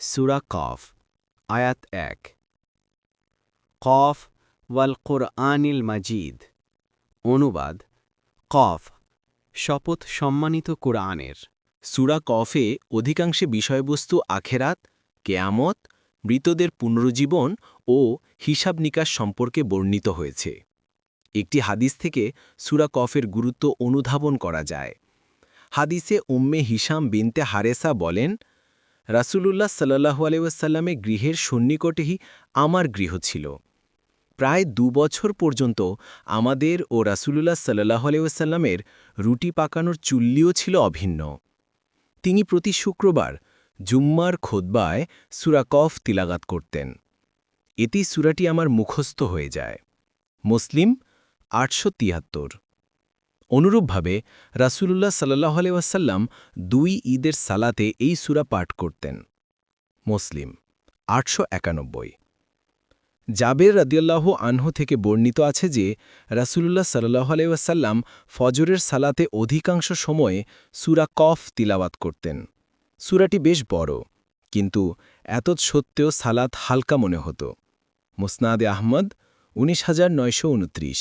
সুরা কফ, আয়াত এক। কফ ওয়াল কোরআনিল মাজিদ। অনুবাদ, কফ, শপথ সম্মানিত কোরআনের। সুরা কফে অধিকাংশে বিষয়বস্তু আখেরাত, কেয়ামত, মৃতদের পুনরুজ্জীবন ও হিসাব নিকাশ সম্পর্কে বর্ণিত হয়েছে। একটি হাদিস থেকে সুরা কফের গুরুত্ব অনুধাবন করা যায়। হাদিসে উম্মে হিসাম বিনতে হারেসা বলেন রাসূলুল্লাহ সাল্লাহু আলাইসাল্লামের গৃহের সন্নিকটেই আমার গৃহ ছিল। প্রায় দু বছর পর্যন্ত আমাদের ও রাসূলুল্লাহ সাল্লাহ আলাইসাল্লামের রুটি পাকানোর চুল্লিও ছিল অভিন্ন। তিনি প্রতি শুক্রবার জুম্মার খোদবায় সুরা কফ তিলাগাত করতেন। এতেই সুরাটি আমার মুখস্থ হয়ে যায়। মুসলিম আটশো তিয়াত্তর। অনুরূপভাবে রাসূলুল্লাহ সাল্লাহ আলাইসাল্লাম দুই ঈদের সালাতে এই সুরা পাঠ করতেন। মুসলিম, আটশো একানব্বই। জাবের রাদিয়াল্লাহ আনহু থেকে বর্ণিত আছে যে, রাসূলুল্লাহ সাল্লাহ আলাইসাল্লাম ফজরের সালাতে অধিকাংশ সময়ে সুরা কফ তিলাওয়াত করতেন। সুরাটি বেশ বড়, কিন্তু এত সত্ত্বেও সালাত হালকা মনে হতো। মুসনাদে আহমদ, উনিশ হাজার নয়শো উনত্রিশ।